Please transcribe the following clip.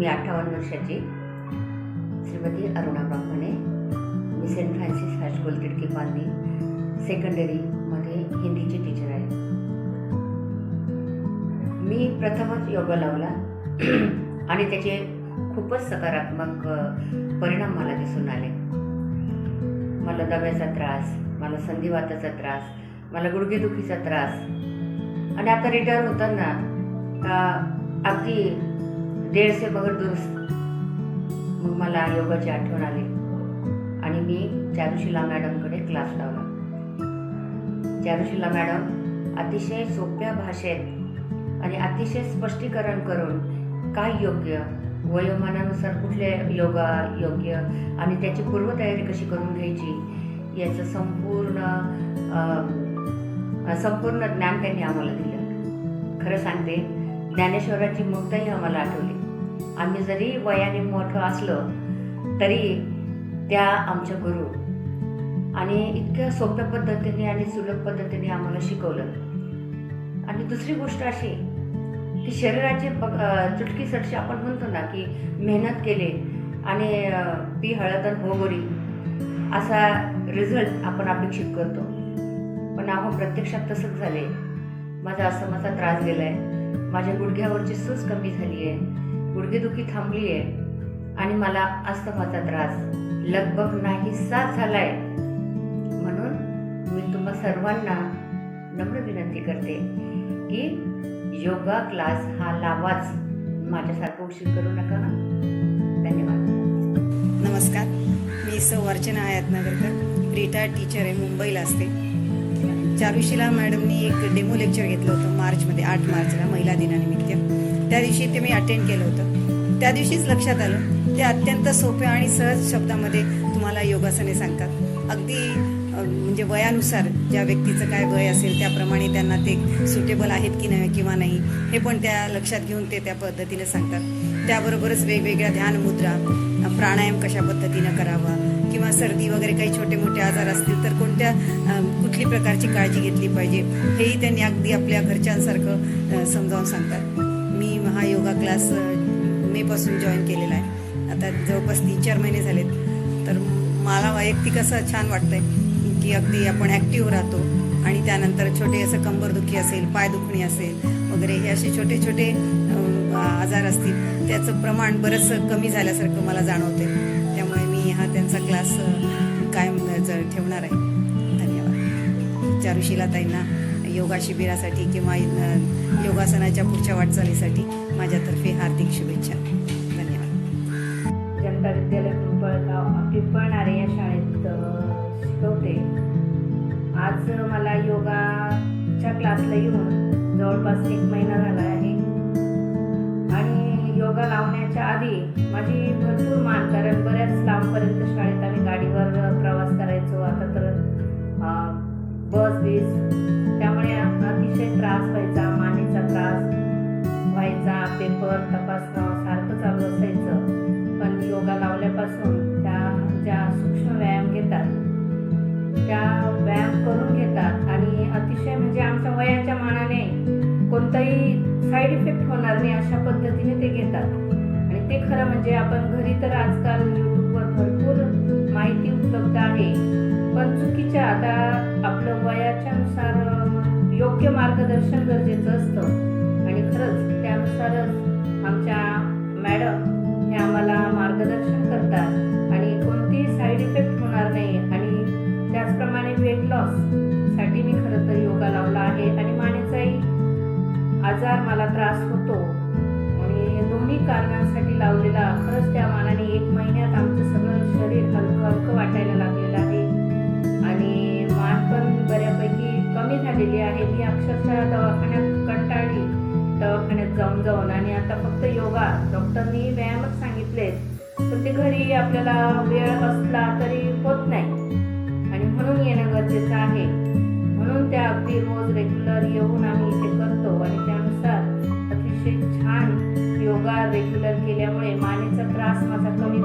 मी अठ्ठावन्न वर्षाची. श्रीमती अरुणा ब्राह्मणे. मी सेंट फ्रान्सिस हायस्कूल तिडकी पालनी सेकंडरीमध्ये हिंदीची टीचर आहे. मी प्रथमच योगा लावला. आणि त्याचे खूपच सकारात्मक परिणाम मला दिसून आले. मला दव्याचा त्रास मला संधिवाताचा त्रास मला गुडघेदुखीचा त्रास. आणि आता रिटायर होताना का अगदी दीडशे बगर दुरुस्त मग मला योगाची आठवण आली. आणि मी चारुशिला मॅडमकडे क्लास लावला. चारुशिला मॅडम अतिशय सोप्या भाषेत आणि अतिशय स्पष्टीकरण करून काय योग्य वयोमानानुसार कुठले योगा योग्य आणि त्याची पूर्वतयारी कशी करून घ्यायची याचं संपूर्ण संपूर्ण ज्ञान त्यांनी आम्हाला दिलं. खरं सांगते ज्ञानेश्वराची मुक्ताही आम्हाला आठवली. आम्ही जरी वयाने मोठं असलो तरी त्या आमच्या गुरु. आणि इतक्या सोप्या पद्धतीने आणि सुलभ पद्धतीने आम्हाला शिकवलं. आणि दुसरी गोष्ट अशी की शरीराची बघ अं, चुटकीसरशी आपण म्हणतो ना की मेहनत केले आणि पी हळदन होगोरी असा रिझल्ट आपण अपेक्षित करतो. पण अहो प्रत्यक्षात तसंच झाले माझा असं माझा त्रास गेला आहे माझ्या गुडघ्यावरची सूज कमी झाली आहे गुडघेदुखी थांबली आहे आणि मला अस्तमाचा त्रास. लगभग नाहीसा झालाय. म्हणून मी तुम्हा सर्वांना नम्र विनंती करते की योगा क्लास हा लावाच. माझ्यासारखं उशीर करू नका. धन्यवाद. नमस्कार. मी सौ अर्चना आयात नगरकर रिटायर्ड टीचर आहे मुंबईला असते. चारुशिला मॅडमनी एक डेमो लेक्चर घेतलं होतं मार्चमध्ये आठ मार्चला महिला दिनानिमित्त. त्या दिवशी ते मी अटेंड केलं होतं. त्या दिवशीच लक्षात आलं ते अत्यंत सोप्या आणि सहज शब्दामध्ये तुम्हाला योगासने सांगतात. अगदी म्हणजे वयानुसार ज्या व्यक्तीचं काय वय असेल त्याप्रमाणे त्यांना ते सुटेबल आहेत की नाही किंवा नाही हे पण त्या लक्षात घेऊन ते त्या पद्धतीने सांगतात. त्याबरोबरच वेगवेगळ्या ध्यान मुद्रा प्राणायाम कशा पद्धतीनं करावा किंवा सर्दी वगैरे काही छोटे मोठे आजार असतील तर कोणत्या कुठली प्रकारची काळजी घेतली पाहिजे. हेही त्यांनी अगदी आपल्या घरच्यांसारखं समजावून सांगतात. मी हा योगा क्लास मेपासून जॉईन केलेला आहे. आता जवळपास तीन चार महिने झालेत. तर मला वैयक्तिक असं छान वाटतंय की अगदी आपण ॲक्टिव्ह राहतो आणि त्यानंतर छोटे असं कंबरदुखी असेल पाय दुखणी असेल वगैरे हे असे छोटे छोटे आजार असतील त्याचं प्रमाण बरंचसं कमी झाल्यासारखं मला जाणवते त्यामुळे मी हा त्यांचा क्लास धन्यवाद योगा शिबिरासाठी किंवा अ, योगासनाच्या पुढच्या वाटचालीसाठी माझ्यातर्फे हार्दिक शुभेच्छा. धन्यवाद. जनता विद्यालय पिंपळगाव पिंपळणारे या शाळेत अ, शिकवते. आज मला योगाच्या क्लासला येऊन जवळपास एक महिना झाला आहे. आणि योगा लावण्याच्या आधी माझी भरपूर मान व्हायचा तपासणं सारखं चालू असायचं. पण योगा लावल्यापासून त्या ज्या सूक्ष्म व्यायाम घेतात त्या व्यायाम करून घेतात. आणि अतिशय म्हणजे आमच्या वयाच्या मानाने कोणताही साईड इफेक्ट होणार नाही अशा पद्धतीने ते घेतात. आणि ते खरं म्हणजे आपण घरी तर आजकाल यूट्यूबवर भरपूर माहिती उपलब्ध आहे. पण चुकीच्या आता आपलं वयाच्या नुसार योग्य मार्गदर्शन गरजेचं असतं. आणि खरंच त्यानुसारच आजार मला त्रास होतो. आणि दोन्ही कारणांसाठी लावलेला खरंच त्या मानाने एक महिन्यात आमचं सगळं शरीर हलकं हलकं वाटायला लागलेलं आहे. आणि मान पण बऱ्यापैकी कमी झालेली आहे. मी अक्षरशः दवाखान्यात कंटाळली. दवाखान्यात जाऊन जाऊन. आणि आता फक्त योगा. डॉक्टरनी व्यायामच सांगितले. पण ते घरी आपल्याला वेळ असला तरी होत नाही. आणि म्हणून येणं गरजेचं आहे. म्हणून त्या अगदी रोज रेग्युलर येऊन रेग्युलर केल्यामुळे मानेचा त्रास माझा कमी